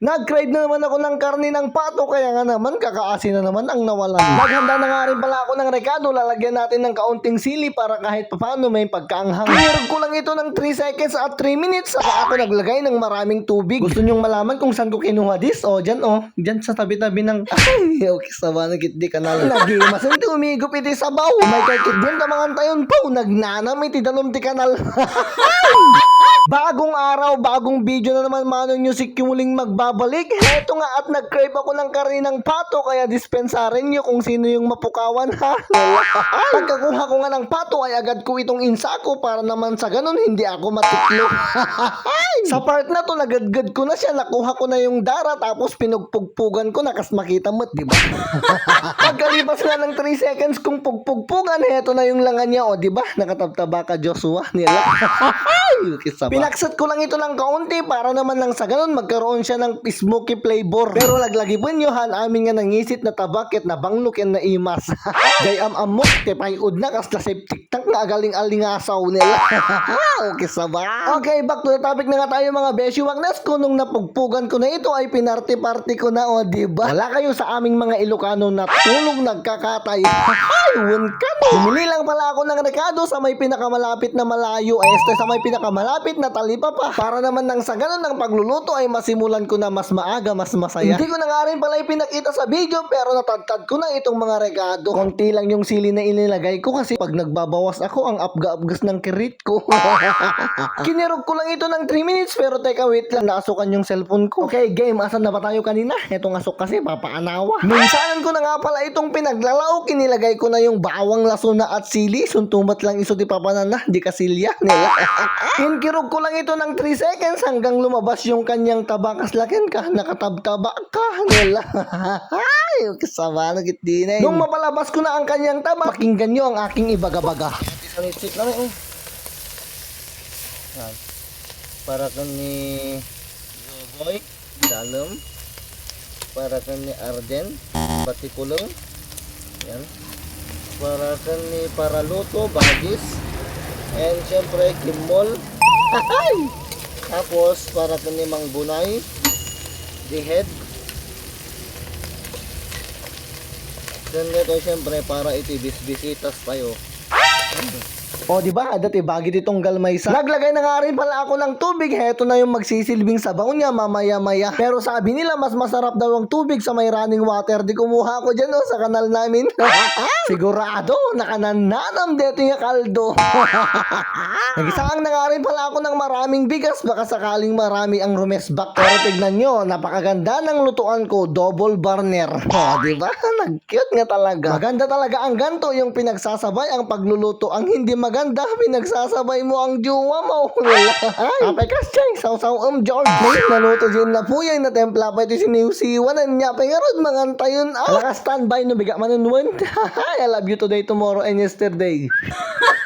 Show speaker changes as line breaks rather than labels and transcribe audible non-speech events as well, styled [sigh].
Nag-crave na naman ako ng karne ng pato kaya nga naman kakaasin na naman ang nawalan. Naghanda na nga rin pala ako ng rekado. Lalagyan natin ng kaunting sili para kahit papaano may pagkaanghang. Hinirog ko lang ito ng 3 seconds at 3 minutes saka ako naglagay ng maraming tubig. Gusto nyong malaman kung saan ko kinuha this? O, dyan o. Dyan sa tabi-tabi ng... [laughs] Ay, okay, sawa na kitdi kanal. Nagimas ang tumigop iti sabaw. May kakit din tamangan tayon po. Nagnanam iti dalom ti kanal. [laughs] Bagong araw, bagong video na naman mano music yung muling magbabalik. Heto nga at nag-crave ako ng karne ng pato kaya dispensarin nyo kung sino yung mapukawan ha. Pagkakuha ko nga ng pato ay agad ko itong insako para naman sa ganun hindi ako matiklo. [laughs] sa part na to nagadgad ko na siya, nakuha ko na yung dara tapos pinugpugpugan ko na kas makita mo't di ba? [laughs] Pagkalipas nga ng 3 seconds kung pugpugpugan, heto na yung langan niya o di ba? Nakatabtaba ka Joshua nila. [laughs] Pinaksat ko lang ito ng kaunti para naman lang sa ganun magkaroon siya ng smoky flavor. Pero laglagi po nyo han amin nga nangisit na tabakit na banglok yan na imas. [laughs] Gay am amok te payud na kas na septic tank nga galing alingasaw nila. [laughs] okay saba. Okay, back to the topic na nga tayo mga beshi. Wag nas ko nung napugpugan ko na ito ay pinarty-party ko na o di ba? Wala kayo sa aming mga Ilocano na tulog nagkakatay. [laughs] Ayun ka no. Bumili lang pala ako ng rekado sa may pinakamalapit na malayo. Ay, este sa may pinakamalapit na talipa pa. Para naman nang sa ganun ng pagluluto ay masimulan ko na mas maaga, mas masaya. Hindi ko na nga rin pala ipinakita sa video pero natagtad ko na itong mga rekado. Konti lang yung sili na inilagay ko kasi pag nagbabawas ako ang apga-apgas ng kirit ko. [laughs] Kinirog ko lang ito ng 3 minutes pero teka wait lang naasukan yung cellphone ko. Okay game, asan na ba tayo kanina? Itong asok kasi papaanawa. Minsanan ko na nga pala itong pinaglalaw. Kinilagay ko na yung bawang lasuna at sili. Suntumat lang iso di papanana, di kasilya nila. [laughs] Kinkirog ko lang ito ng 3 seconds hanggang lumabas yung kanyang tabakas lakin ka. Nakatabtaba ka nila. [laughs] Ay, kasama na gitdinay. Nung mapalabas ko na ang kanyang taba, pakinggan nyo ang aking ibagabaga. Isang na rin. Yan. Para ka ni Zoboy, Dalom. Para ka ni Arden, Batikulong. Yan. Para ka ni Paraluto, Bagis. And syempre, Kimol. [laughs] Tapos, para ka ni Mang Bunay, The Head. Then ito syempre para itibis-bisitas tayo. O, di ba? Dati bagi ditong galmaysa. Naglagay na nga rin pala ako ng tubig. Heto na yung magsisilbing sabaw niya mamaya-maya. Pero sabi nila, mas masarap daw ang tubig sa may running water. Di kumuha ko dyan, oh, sa kanal namin. [laughs] Sigurado, nakanananam dito yung kaldo. [laughs] Nagisaang na nga rin pala ako ng maraming bigas. Baka sakaling marami ang rumesbak. Pero tignan nyo, napakaganda ng lutuan ko. Double burner. [laughs] O, di ba? Nag-cute nga talaga. Maganda talaga ang ganto yung pinagsasabay ang pagluluto. Ang hindi maganda, pinagsasabay mo ang jowa mo. Wala. Kapay kas chay, saw-saw um George. May naluto din na po yan na templa pa ito sinisiwanan niya. Pengarod mga tayon. Ah, Laka standby no biga manunwan. [laughs] I love you today, tomorrow, and yesterday. [laughs]